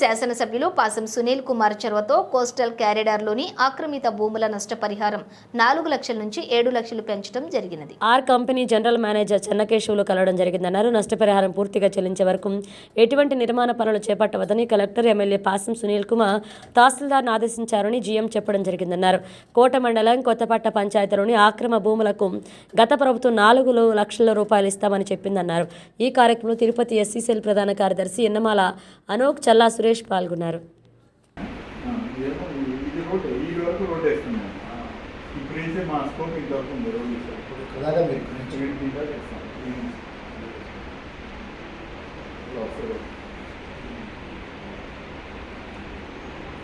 శాసనసభ్యులు పాసం సునీల్ కుమార్ చొరవతో కోస్టల్ క్యారిడార్లోని ఆక్రమిత భూముల నష్టపరిహారం నాలుగు లక్షల నుంచి ఏడు లక్షలు పెంచడం జరిగినది. R company general manager Chennakesavulu కలవడం జరిగిందన్నారు. నష్టపరిహారం పూర్తిగా చెల్లించే వరకు ఎటువంటి నిర్మాణ పనులు చేపట్టవద్దని కలెక్టర్ ఎమ్మెల్యే పాసం సునీల్ కుమార్ తహసీల్దార్ను ఆదేశించారని జీఎం చెప్పడం జరిగిందన్నారు. కోట మండలం కొత్తపట్ట పంచాయతీలోని ఆక్రమ భూములకు గత ప్రభుత్వం నాలుగు లక్షల రూపాయలు ఇస్తామని చెప్పిందన్నారు. ఈ కార్యక్రమంలో తిరుపతి ఎస్సీసీఎల్ ప్రధాన కార్యదర్శి ఎన్నమాల అనోక్ చల్లాసు సురేష్ పాల్గొన్నారు.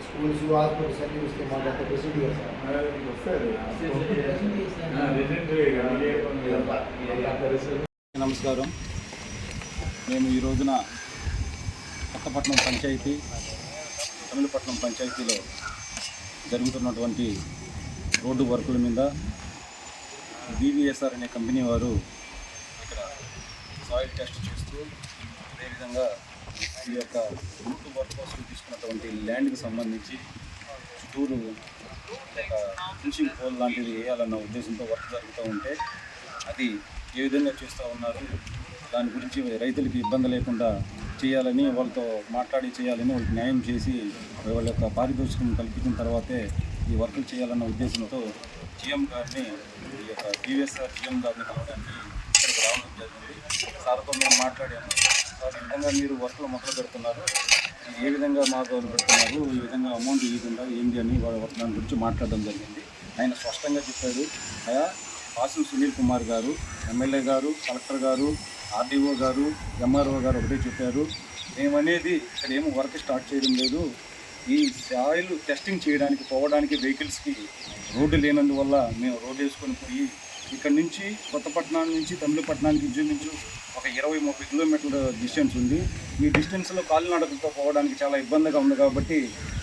స్కూల్స్ హాస్పిటల్స్ అన్ని చూస్తే మాకు అంత ఫెసిలిటీ రెసిడెంట్ నమస్కారం. మేము ఈ రోజున కొత్తపట్నం పంచాయతీ తమిళపట్నం పంచాయతీలో జరుగుతున్నటువంటి రోడ్డు వర్కుల మీద బీవీఎస్ఆర్ అనే కంపెనీ వారు ఇక్కడ సాయిల్ టెస్ట్ చేస్తూ అదేవిధంగా ఈ యొక్క రోడ్డు వర్క్ కోసం తీసుకున్నటువంటి ల్యాండ్కి సంబంధించి చుట్టూరు ఒక ఫినిషింగ్ పోల్ లాంటిది వేయాలన్న ఉద్దేశంతో వర్క్ జరుగుతూ ఉంటే అది ఏ విధంగా చేస్తూ ఉన్నారు? దాని గురించి రైతులకి ఇబ్బంది లేకుండా చేయాలని వాళ్ళతో మాట్లాడి చేయాలని వాళ్ళకి న్యాయం చేసి వాళ్ళ యొక్క పారితోషికం కల్పించిన తర్వాతే ఈ వర్కులు చేయాలన్న ఉద్దేశంతో జిఎం గారిని ఈ యొక్క టీవీఎస్ఆర్ జిఎం గారిని కలవడానికి ఇక్కడికి రావడం జరిగింది. సార్తో మేము మాట్లాడాము. సార్ ఈ విధంగా మీరు వర్కులు మొదలు పెడుతున్నారు. ఏ విధంగా మాకు పెడుతున్నారు? ఈ విధంగా అమౌంట్ ఈ విధంగా ఏంటి అని వాళ్ళ దాని గురించి మాట్లాడడం జరిగింది. ఆయన స్పష్టంగా చెప్పాడు. అయా పాసం సునీల్ కుమార్ గారు ఎమ్మెల్యే గారు కలెక్టర్ గారు ఆర్డీఓ గారు ఎంఆర్ఓ గారు ఒకటే చెప్పారు. మేమనేది ఇక్కడ ఏమో వర్క్ స్టార్ట్ చేయడం లేదు. ఈ సాయిల్ టెస్టింగ్ చేయడానికి పోవడానికి వెహికల్స్కి రోడ్డు లేనందువల్ల మేము రోడ్డు వేసుకొని పోయి ఇక్కడ నుంచి కొత్తపట్నం నుంచి తమిళపట్నానికి ఇంచుమించు ఒక ఇరవై ముప్పై కిలోమీటర్ల డిస్టెన్స్ ఉంది. ఈ డిస్టెన్స్లో కాలినడకతో పోవడానికి చాలా ఇబ్బందిగా ఉంది కాబట్టి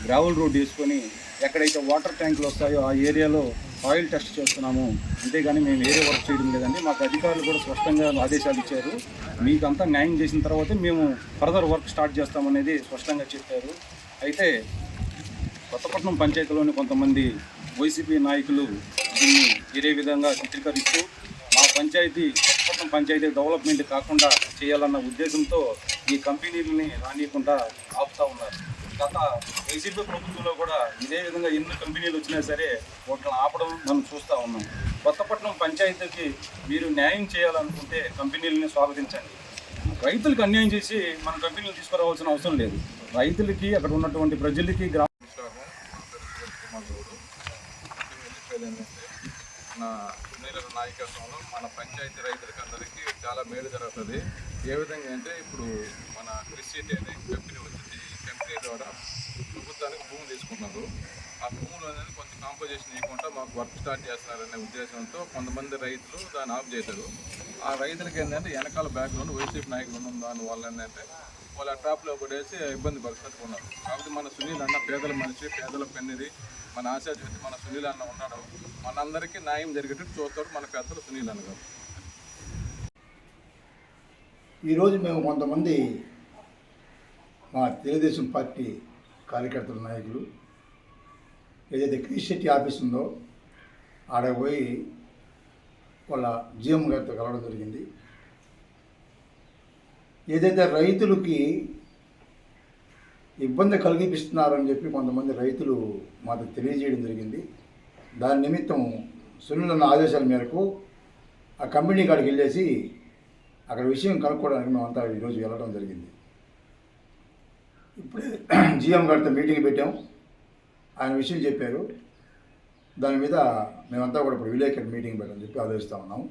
గ్రావెల్ రోడ్ వేసుకొని ఎక్కడైతే వాటర్ ట్యాంకులు వస్తాయో ఆ ఏరియాలో ఆయిల్ టెస్ట్ చేస్తున్నాము. అంతేగాని మేము వేరే వర్క్ చేయడం లేదండి. మాకు అధికారులు కూడా స్పష్టంగా ఆదేశాలు ఇచ్చారు. మీకు అంతా న్యాయం చేసిన తర్వాతే మేము ఫర్దర్ వర్క్ స్టార్ట్ చేస్తామనేది స్పష్టంగా చెప్పారు. అయితే కొత్తపట్నం పంచాయతీలోని కొంతమంది వైసీపీ నాయకులు దీన్ని వేరే విధంగా చిత్రీకరిస్తూ మా పంచాయతీ కొత్తపట్నం పంచాయతీ డెవలప్మెంట్ కాకుండా చేయాలన్న ఉద్దేశంతో ఈ కంపెనీలని రానియకుండా ఆపుతా ఉన్నారు. గత వైసీపీ ప్రభుత్వంలో కూడా ఇదే విధంగా ఎన్ని కంపెనీలు వచ్చినా సరే వాటిని ఆపడం మనం చూస్తూ ఉన్నాం. కొత్తపట్నం పంచాయతీకి మీరు న్యాయం చేయాలనుకుంటే కంపెనీలని స్వాగతించండి. రైతులకు అన్యాయం చేసి మన కంపెనీలు తీసుకురావాల్సిన అవసరం లేదు. రైతులకి అక్కడ ఉన్నటువంటి ప్రజలకి గ్రామ మన సునీల నాయకత్వంలో మన పంచాయతీ రైతులకి అందరికీ చాలా మేలు జరుగుతుంది. ఏ విధంగా అంటే ఇప్పుడు మన కృషి అనే కంపెనీ వచ్చింది ఈ ద్వారా ప్రభుత్వానికి భూమి తీసుకున్నారు. ఆ భూములు అనేది కొంచెం కాంపోజిషన్ ఇవ్వకుండా మాకు వర్క్ స్టార్ట్ చేస్తున్నారనే ఉద్దేశంతో కొంతమంది రైతులు దాన్ని ఆఫ్ చేశారు. ఆ రైతులకి ఏంటంటే వెనకాల బ్యాక్గ్రౌండ్ వైసీపీ నాయకులు ఉన్న దాని వల్ల ఏంటంటే వాళ్ళు ఆ ట్రాప్లో పడేసి ఇబ్బంది పడుతున్నారు. కాబట్టి మన సునీల్ అన్న పేదల మనిషి పేదల పెన్నిది. మన ఆశాజ్యోతి మన సునీల్ అన్న ఉన్నాడు. మనందరికీ న్యాయం జరిగేటట్టు చూస్తాడు మన పెద్దలు సునీల్ అన్న గారు. ఈరోజు మేము కొంతమంది మా తెలుగుదేశం పార్టీ కార్యకర్తల నాయకులు ఏదైతే క్రిషెట్టి ఆఫీస్ ఉందో ఆడ పోయి వాళ్ళ జీఎం గారితో కలవడం జరిగింది. ఏదైతే రైతులకి ఇబ్బంది కలిగిపిస్తున్నారని చెప్పి కొంతమంది రైతులు మాకు తెలియజేయడం జరిగింది. దాని నిమిత్తం సునీల్ అన్న ఆదేశాల మేరకు ఆ కంపెనీ కాడికి వెళ్ళేసి అక్కడ విషయం కనుక్కోవడానికి మేమంతా ఈరోజు వెళ్ళడం జరిగింది. ఇప్పుడే జిఎం గారితో మీటింగ్ పెట్టాం. ఆయన విషయం చెప్పారు. దాని మీద మేమంతా కూడా ఇప్పుడు విలేకరు మీటింగ్ పెట్టని చెప్పి ఆలోచిస్తూ ఉన్నాం.